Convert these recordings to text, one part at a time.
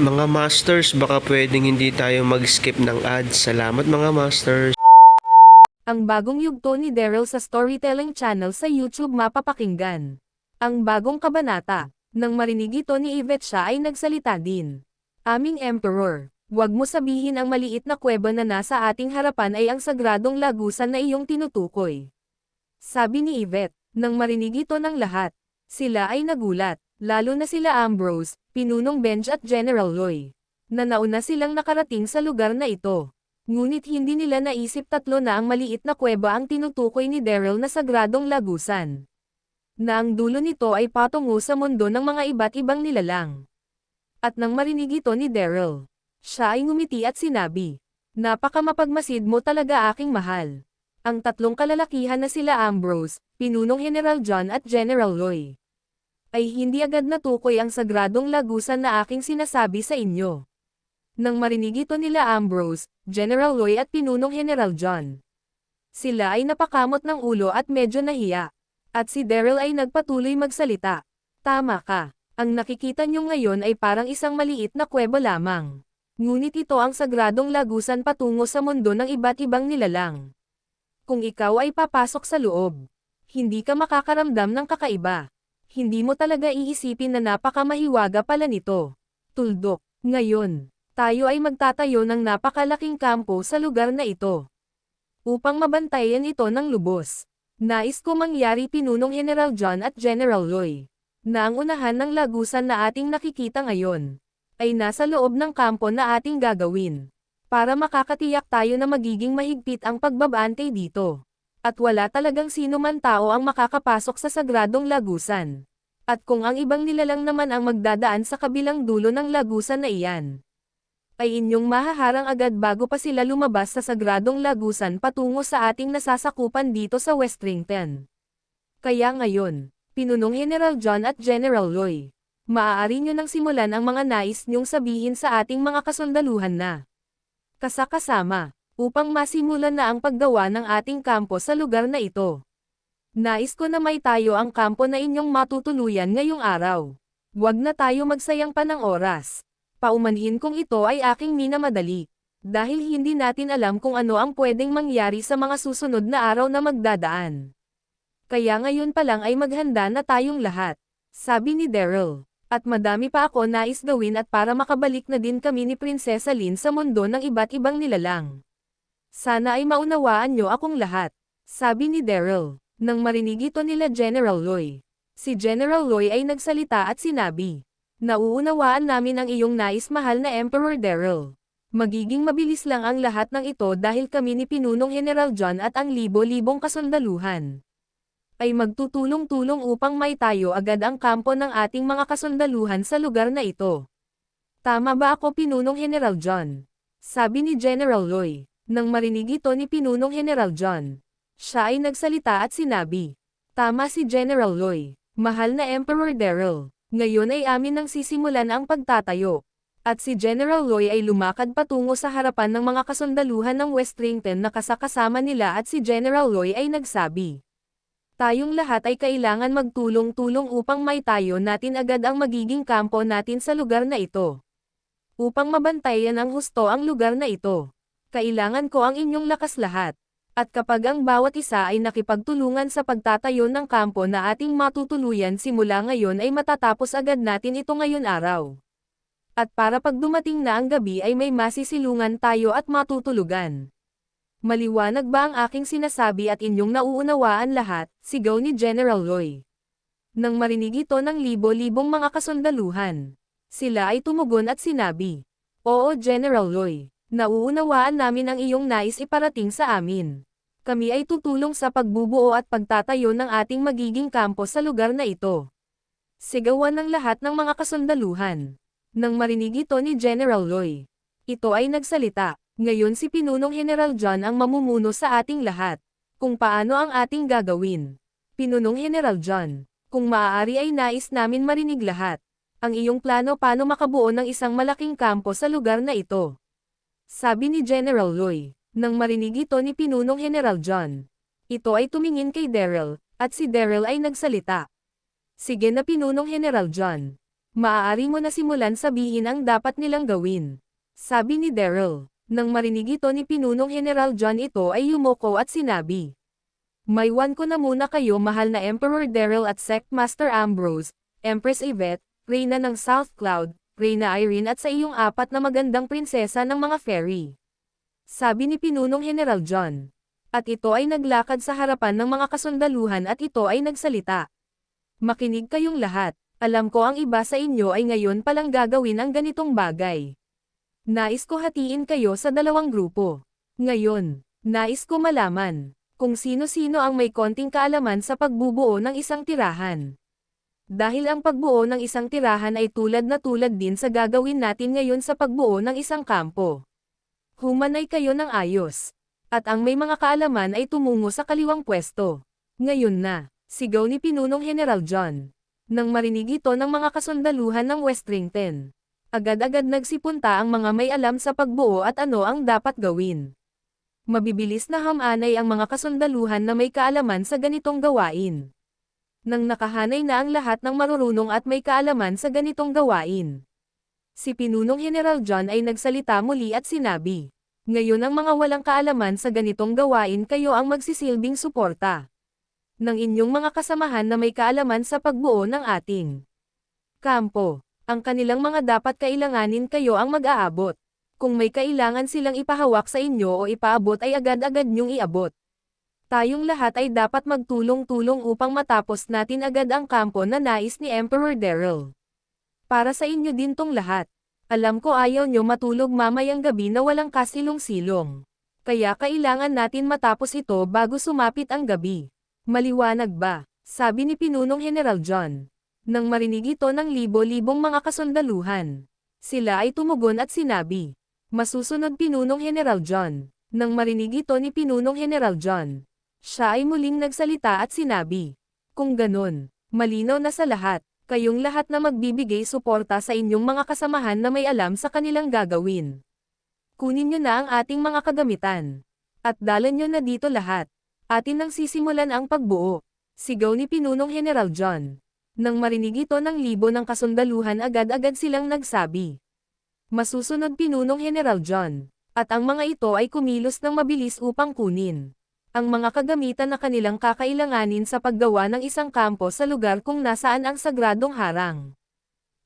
Mga Masters, baka pwedeng hindi tayo mag-skip ng ads. Salamat mga Masters. Ang bagong yugto ni Daryl sa Storytelling Channel sa YouTube mapapakinggan. Ang bagong kabanata. Nang marinig ito ni Yvette siya ay nagsalita din. Aming Emperor, huwag mo sabihin ang maliit na kuweba na nasa ating harapan ay ang sagradong lagusan na iyong tinutukoy. Sabi ni Yvette, nang marinig ito ng lahat, sila ay nagulat, lalo na sila Ambrose, Pinunong Benj at General Loy. Na nauna silang nakarating sa lugar na ito. Ngunit hindi nila naisip tatlo na ang maliit na kuweba ang tinutukoy ni Daryl na sagradong lagusan. Na ang dulo nito ay patungo sa mundo ng mga iba't ibang nilalang. At nang marinig ito ni Daryl, siya ay ngumiti at sinabi, Napaka mapagmasid mo talaga aking mahal. Ang tatlong kalalakihan na sila Ambrose, Pinunong General John at General Loy. Ay hindi agad natukoy ang sagradong lagusan na aking sinasabi sa inyo. Nang marinig ito nila Ambrose, General Loy at Pinunong General John. Sila ay napakamot ng ulo at medyo nahiya. At si Daryl ay nagpatuloy magsalita. Tama ka. Ang nakikita niyo ngayon ay parang isang maliit na kuweba lamang. Ngunit ito ang sagradong lagusan patungo sa mundo ng iba't ibang nilalang. Kung ikaw ay papasok sa loob, hindi ka makakaramdam ng kakaiba. Hindi mo talaga iisipin na napakamahiwaga pala nito. Tuldok. Ngayon, tayo ay magtatayo ng napakalaking kampo sa lugar na ito. Upang mabantayan ito ng lubos. Nais ko mangyari Pinunong General John at General Loy. Na ang unahan ng lagusan na ating nakikita ngayon, ay nasa loob ng kampo na ating gagawin. Para makakatiyak tayo na magiging mahigpit ang pagbabante dito. At wala talagang sino man tao ang makakapasok sa sagradong lagusan. At kung ang ibang nilalang naman ang magdadaan sa kabilang dulo ng lagusan na iyan, ay inyong mahaharang agad bago pa sila lumabas sa sagradong lagusan patungo sa ating nasasakupan dito sa Westrington. Kaya ngayon, Pinunong General John at General Loy, maaari nyo nang simulan ang mga nais nyong sabihin sa ating mga kasundaluhan na kasakasama, upang masimulan na ang paggawa ng ating kampo sa lugar na ito. Nais ko na may tayo ang kampo na inyong matutuluyan ngayong araw. Huwag na tayo magsayang pa ng oras. Paumanhin kong ito ay aking minamadali. Dahil hindi natin alam kung ano ang pwedeng mangyari sa mga susunod na araw na magdadaan. Kaya ngayon pa lang ay maghanda na tayong lahat. Sabi ni Daryl. At madami pa ako nais gawin at para makabalik na din kami ni Prinsesa Lin sa mundo ng iba't ibang nilalang. Sana ay maunawaan nyo akong lahat. Sabi ni Daryl. Nang marinig ito nila General Loy. Si General Loy ay nagsalita at sinabi. Nauunawaan namin ang iyong nais mahal na Emperor Daryl. Magiging mabilis lang ang lahat ng ito dahil kami ni Pinunong General John at ang libo-libong kasundaluhan. Ay magtutulong-tulong upang may tayo agad ang kampo ng ating mga kasundaluhan sa lugar na ito. Tama ba ako Pinunong General John? Sabi ni General Loy. Nang marinig ito ni Pinunong General John. Siya ay nagsalita at sinabi. Tama si General Loy. Mahal na Emperor Daryl. Ngayon ay amin nang sisimulan ang pagtatayo. At si General Loy ay lumakad patungo sa harapan ng mga kasundaluhan ng Westrington na kasakasama nila at si General Loy ay nagsabi. Tayong lahat ay kailangan magtulong-tulong upang may tayo natin agad ang magiging kampo natin sa lugar na ito. Upang mabantayan ang husto ang lugar na ito. Kailangan ko ang inyong lakas lahat. At kapag ang bawat isa ay nakipagtulungan sa pagtatayo ng kampo na ating matutuluyan simula ngayon ay matatapos agad natin ito ngayon araw. At para pag dumating na ang gabi ay may masisilungan tayo at matutulugan. Maliwanag ba ang aking sinasabi at inyong nauunawaan lahat, sigaw ni General Roy. Nang marinig ito ng libo-libong mga kasundaluhan, sila ay tumugon at sinabi, Oo General Roy, nauunawaan namin ang iyong nais iparating sa amin. Kami ay tutulong sa pagbubuo at pagtatayo ng ating magiging kampo sa lugar na ito. Sigawan ng lahat ng mga kasundaluhan. Nang marinig ito ni General Roy, ito ay nagsalita, ngayon si Pinunong General John ang mamumuno sa ating lahat. Kung paano ang ating gagawin. Pinunong General John, kung maaari ay nais namin marinig lahat. Ang iyong plano paano makabuo ng isang malaking kampo sa lugar na ito. Sabi ni General Roy, nang marinig ito ni Pinunong General John. Ito ay tumingin kay Daryl, at si Daryl ay nagsalita. Sige na Pinunong General John. Maaari mo na simulan sabihin ang dapat nilang gawin. Sabi ni Daryl. Nang marinig ito ni Pinunong General John ito ay yumoko at sinabi. Maywan ko na muna kayo mahal na Emperor Daryl at Sect Master Ambrose, Empress Yvette, Reyna ng South Cloud, Reyna Irene at sa iyong apat na magandang prinsesa ng mga fairy. Sabi ni Pinunong General John. At ito ay naglakad sa harapan ng mga kasundaluhan at ito ay nagsalita. Makinig kayong lahat. Alam ko ang iba sa inyo ay ngayon palang gagawin ang ganitong bagay. Nais ko hatiin kayo sa dalawang grupo. Ngayon, nais ko malaman kung sino-sino ang may konting kaalaman sa pagbubuo ng isang tirahan. Dahil ang pagbuo ng isang tirahan ay tulad na tulad din sa gagawin natin ngayon sa pagbuo ng isang kampo. Humanay kayo ng ayos. At ang may mga kaalaman ay tumungo sa kaliwang pwesto. Ngayon na, sigaw ni Pinunong General John. Nang marinig ito ng mga kasundaluhan ng Westrington. Agad-agad nagsipunta ang mga may alam sa pagbuo at ano ang dapat gawin. Mabibilis na hamanay ang mga kasundaluhan na may kaalaman sa ganitong gawain. Nang nakahanay na ang lahat ng marurunong at may kaalaman sa ganitong gawain. Si Pinunong General John ay nagsalita muli at sinabi, Ngayon ang mga walang kaalaman sa ganitong gawain kayo ang magsisilbing suporta ng inyong mga kasamahan na may kaalaman sa pagbuo ng ating kampo. Ang kanilang mga dapat kailanganin kayo ang mag-aabot. Kung may kailangan silang ipahawak sa inyo o ipaabot ay agad-agad niyong iabot. Tayong lahat ay dapat magtulong-tulong upang matapos natin agad ang kampo na nais ni Emperor Daryl. Para sa inyo din tong lahat. Alam ko ayaw nyo matulog mamayang gabi na walang kasilong-silong. Kaya kailangan natin matapos ito bago sumapit ang gabi. Maliwanag ba? Sabi ni Pinunong General John. Nang marinig ito ng libo-libong mga kasundaluhan. Sila ay tumugon at sinabi. Masusunod Pinunong General John. Nang marinig ito ni Pinunong General John. Siya ay muling nagsalita at sinabi. Kung ganon, malinaw na sa lahat, kayong lahat na magbibigay suporta sa inyong mga kasamahan na may alam sa kanilang gagawin. Kunin nyo na ang ating mga kagamitan. At dalan nyo na dito lahat. Atin nang sisimulan ang pagbuo. Sigaw ni Pinunong General John. Nang marinig ito ng libo ng kasundaluhan agad-agad silang nagsabi. Masusunod Pinunong General John. At ang mga ito ay kumilos ng mabilis upang kunin. Ang mga kagamitan na kanilang kakailanganin sa paggawa ng isang kampo sa lugar kung nasaan ang sagradong harang.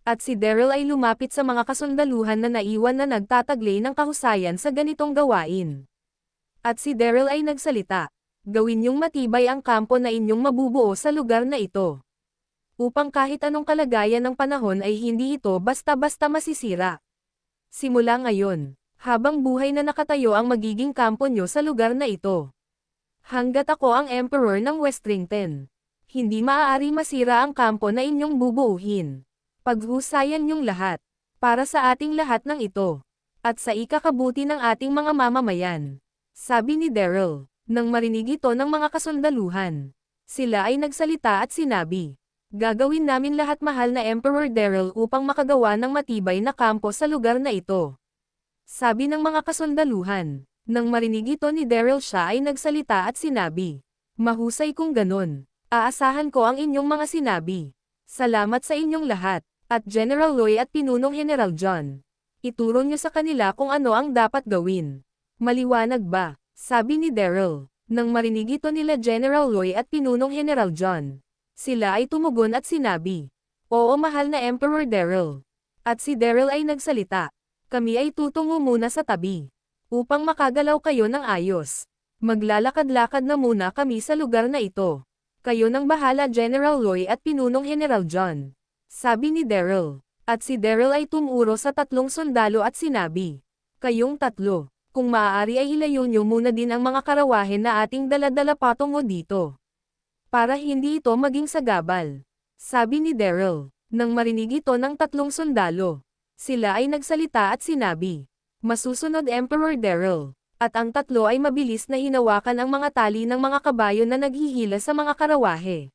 At si Daryl ay lumapit sa mga kasundaluhan na naiwan na nagtataglay ng kahusayan sa ganitong gawain. At si Daryl ay nagsalita gawin niyong matibay ang kampo na inyong mabubuo sa lugar na ito. Upang kahit anong kalagayan ng panahon ay hindi ito basta-basta masisira. Simula ngayon, habang buhay na nakatayo ang magiging kampo nyo sa lugar na ito. Hanggat ako ang Emperor ng Westrington, hindi maaari masira ang kampo na inyong bubuuhin. Paghusayan niyong lahat, para sa ating lahat ng ito, at sa ikakabuti ng ating mga mamamayan. Sabi ni Daryl. Nang marinig ito ng mga kasundaluhan, sila ay nagsalita at sinabi, Gagawin namin lahat mahal na Emperor Daryl upang makagawa ng matibay na kampo sa lugar na ito. Sabi ng mga kasundaluhan, nang marinig ito ni Daryl siya ay nagsalita at sinabi, Mahusay kung ganon, aasahan ko ang inyong mga sinabi. Salamat sa inyong lahat, at General Loy at Pinunong General John. Ituro niyo sa kanila kung ano ang dapat gawin. Maliwanag ba? Sabi ni Daryl, nang marinig ito nila General Roy at Pinunong General John. Sila ay tumugon at sinabi, Oo mahal na Emperor Daryl. At si Daryl ay nagsalita. Kami ay tutungo muna sa tabi. Upang makagalaw kayo ng ayos. Maglalakad-lakad na muna kami sa lugar na ito. Kayo nang bahala General Roy at Pinunong General John. Sabi ni Daryl. At si Daryl ay tumuro sa tatlong sundalo at sinabi. Kayong tatlo, kung maaari ay ilayo nyo muna din ang mga karawahe na ating daladala patungo dito. Para hindi ito maging sagabal. Sabi ni Daryl, nang marinig ito ng tatlong sundalo. Sila ay nagsalita at sinabi, Masusunod Emperor Daryl. At ang tatlo ay mabilis na hinawakan ang mga tali ng mga kabayo na naghihila sa mga karawahe.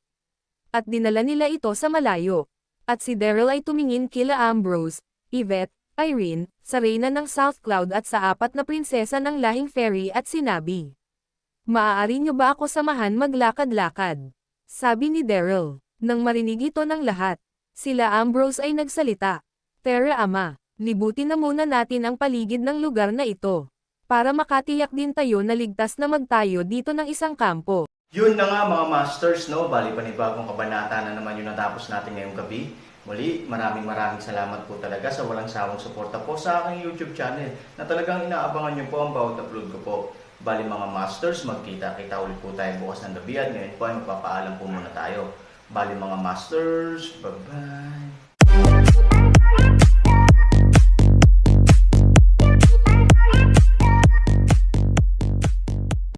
At dinala nila ito sa malayo. At si Daryl ay tumingin kila Ambrose, Yvette, Irene, sa reyna ng South Cloud at sa apat na prinsesa ng lahing fairy at sinabi. Maaari niyo ba ako samahan maglakad-lakad? Sabi ni Daryl. Nang marinig ito ng lahat, sila Ambrose ay nagsalita. Tara ama, libutin na muna natin ang paligid ng lugar na ito. Para makatiyak din tayo na ligtas na magtayo dito ng isang kampo. Yun na nga mga masters, no? Bali panibagong kabanata na naman yung natapos natin ngayong gabi. Muli, maraming maraming salamat po talaga sa walang sawang suporta po sa aking YouTube channel na talagang inaabangan nyo po ang bawat upload ko po. Bali mga masters, magkita-kita ulit po tayo bukas ng gabi at ngayon po ay magpapaalam po muna tayo. Bali mga masters, bye-bye!